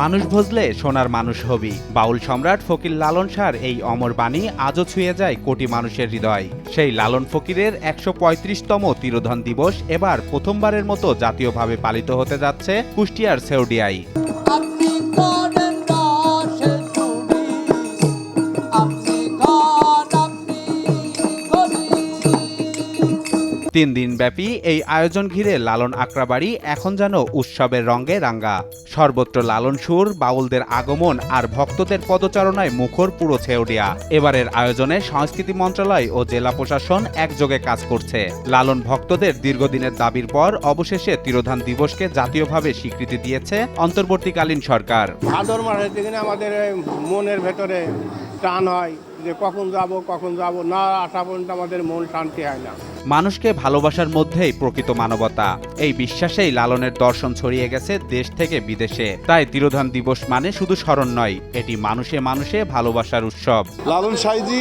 মানুষ ভজলে সোনার মানুষ হবি। বাউল সম্রাট ফকির লালন শাহর এই অমর বাণী আজও ছুঁয়ে যায় কোটি মানুষের হৃদয়। সেই লালন ফকিরের একশো পঁয়ত্রিশতম তিরোধন দিবস এবার প্রথমবারের মতো জাতীয়ভাবে পালিত হতে যাচ্ছে কুষ্টিয়ার সেউডিয়ায়। তিন দিন ব্যাপী এই আয়োজন ঘিরে লালন আকরাবাড়ি এখন যেন উৎসবের রঙে রাঙ্গা। সর্বত্র লালন সুর, বাউলদের আগমন আর ভক্তদের পদচারণায় মুখর পুরো ছেউডিয়া এবারের আয়োজনে সংস্কৃতি মন্ত্রণালয় ও জেলা প্রশাসন একযোগে কাজ করছে। লালন ভক্তদের দীর্ঘদিনের দাবির পর অবশেষে তিরোধান দিবসকে জাতীয়ভাবে স্বীকৃতি দিয়েছে অন্তর্বর্তীকালীন সরকার। ভাদর আমাদের মনের ভেতরে টান হয় যে কখন যাব কখন যাব না আসা পর্যন্ত আমাদের মন শান্তি হয় না। মানুষকে ভালোবাসার মধ্যেই প্রকৃত মানবতা। এই বিশ্বাসেই লালনের দর্শন ছড়িয়ে গেছে দেশ থেকে বিদেশে। তাই তিরোধান দিবস মানে শুধু স্মরণ নয় এটি মানুষে মানুষে ভালোবাসার উৎসব। লালন সাইজি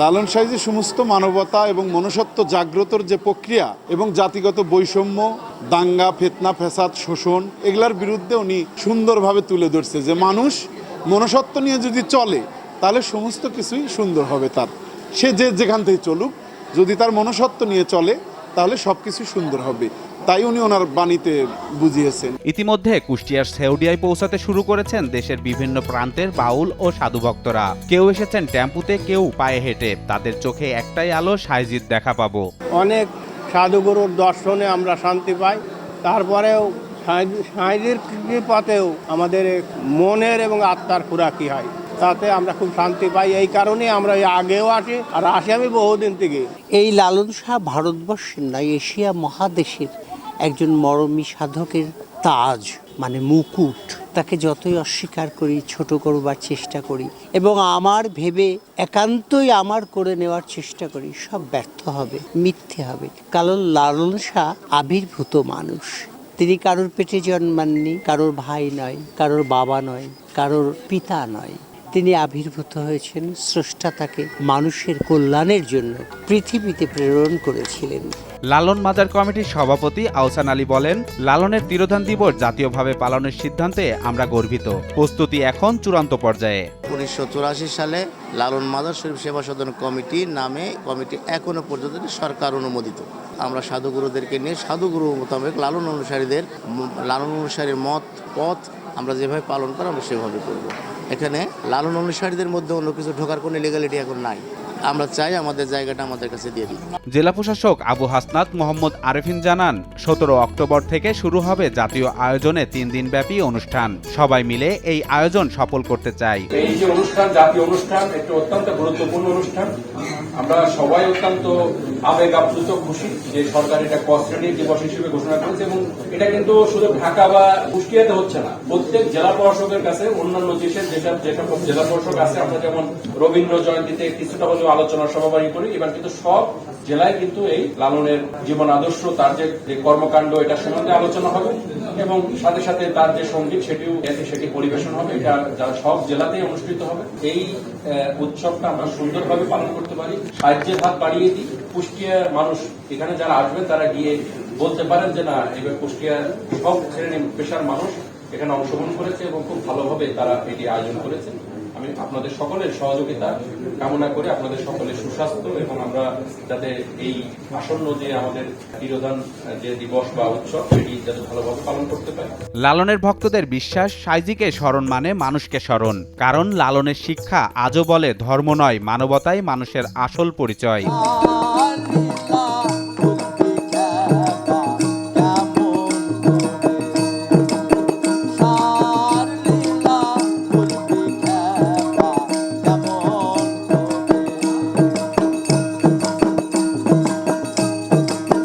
লালন সাইজি সমস্ত মানবতা এবং মনুষ্যত্ব জাগ্রতর যে প্রক্রিয়া এবং জাতিগত বৈষম্য দাঙ্গা ফেতনা ফেসাদ শোষণ এগুলার বিরুদ্ধে উনি সুন্দরভাবে তুলে ধরছে যে মানুষ মনুষ্যত্ব নিয়ে যদি চলে তাহলে সমস্ত কিছুই সুন্দর হবে তার। সে যে যেখান থেকে চলুক যদি তার মনুষ্যত্ব নিয়ে চলে তাহলে সব কিছু সুন্দর হবে। তাই উনি ওনার বাণীতে বুঝিয়েছেন। ইতিমধ্যে কুষ্টিয়ার সেউডিয়ায় পৌঁছাতে শুরু করেছেন দেশের বিভিন্ন প্রান্তের বাউল ও সাধু ভক্তরা। কেউ এসেছেন টেম্পুতে কেউ পায়ে হেঁটে। তাদের চোখে একটাই আলো সাইজিৎ দেখা পাবো। অনেক সাধুগুরুর দর্শনে আমরা শান্তি পাই। তারপরেও সাঁজির পথেও আমাদের মনের এবং আত্মার খুরাকি হয়। তাতে আমরা খুব শান্তি পাই। এই কারণে আমরা আগেও আসি, আর আসি আমি বহুদিন থেকে। এই লালন শাহ ভারতবর্ষের নয় এশিয়া মহাদেশের একজন মরমী সাধকের তাজ মানে মুকুট, তাকে যতই অস্বীকার করি, ছোট করবার চেষ্টা করি, এবং আমার ভেবে একান্তই আমার করে নেওয়ার চেষ্টা করি, সব ব্যর্থ হবে, মিথ্যে হবে। কারণ লালন শাহ আবির্ভূত মানুষ। তিনি কারোর পেটে জন্মাননি, কারোর ভাই নয়, কারোর বাবা নয়, কারোর পিতা নয়। তিনি আবির্ভূত হয়েছেন স্রষ্টা তাকে মানুষের কল্যাণের জন্য পৃথিবীতে প্রেরণ করেছিলেন। লালন মাজার কমিটির সভাপতি আহসান আলী বলেন লালনের তিরোধান দিবস জাতীয়ভাবে পালনের সিদ্ধান্তে আমরা গর্বিত। প্রস্তুতি এখন চূড়ান্ত পর্যায়ে। উনিশশো চুরাশি সালে লালন মাদার শরীফ সেবা সদন কমিটি নামে কমিটি এখনও পর্যন্ত সরকার অনুমোদিত। আমরা সাধুগুরুদেরকে নিয়ে সাধুগুরু মোতাবেক লালন অনুসারীদের লালন অনুসারীর মত পথ আমরা যেভাবে পালন করি আমরা সেভাবে করব। এখানে লালন অনুসারীদের মধ্যে অন্য কিছু ঢোকার কোনো লিগালিটি এখন নাই। আমরা চাই আমাদের জায়গাটা আমাদের কাছে দিয়ে দিই জেলা প্রশাসক আবু হাসনাত মোহাম্মদ আরেফিন জানান সতেরো অক্টোবর থেকে শুরু হবে জাতীয় আয়োজনে তিন দিন ব্যাপী অনুষ্ঠান। সবাই মিলে এই আয়োজন সফল করতে চাই। এই যে অনুষ্ঠান জাতীয় অনুষ্ঠান একটি অত্যন্ত গুরুত্বপূর্ণ অনুষ্ঠান। আমরা সবাই অত্যন্ত আবেগ আপ্লুত খুশি যে সরকার এটা কশ্রেণী দিবস হিসেবে ঘোষণা করেছে এবং এটা কিন্তু শুধু ঢাকা বা কুষ্টিয়াতে হচ্ছে না। প্রত্যেক জেলা প্রশাসকের কাছে অন্যান্য দেশের যেসব যেসব জেলা প্রশাসক আছে আমরা যেমন রবীন্দ্র জয়ন্তীতে কিছুটা হলেও আলোচনা সভাবাড়ি করি। এবার কিন্তু সব জেলায় কিন্তু এই লালনের জীবন আদর্শ, তার যে কর্মকাণ্ড, এটা সম্বন্ধে আলোচনা হবে এবং সাথে সাথে তার যে সংগীত, সেটিও সেটি পরিবেশন হবে। এটা যারা সব জেলাতেই অনুষ্ঠিত হবে। এই উৎসবটা আমরা সুন্দরভাবে পালন করতে পারি। সাহায্যের হাত বাড়িয়ে দিই। কুষ্টিয়ার মানুষ এখানে যারা আসবেন, তারা গিয়ে বলতে পারেন যে, না, এবার কুষ্টিয়ার সব শ্রেণি পেশার মানুষ এখানে অংশগ্রহণ করেছে এবং খুব ভালোভাবে তারা এটি আয়োজন করেছে। আমি আপনাদের সকলের সহযোগিতা কামনা করে আপনাদের সকলের সুস্বাস্থ্য এবং আমরা যাতে এই আসন্ন যে আমাদের বিরোধান যে দিবস বা উৎসব, সেটি যাতে ভালোভাবে পালন করতে পারি। লালনের ভক্তদের বিশ্বাস, সাইজিকে স্মরণ মানে মানুষকে স্মরণ। কারণ লালনের শিক্ষা আজও বলে ধর্ম নয়, মানবতাই মানুষের আসল পরিচয়।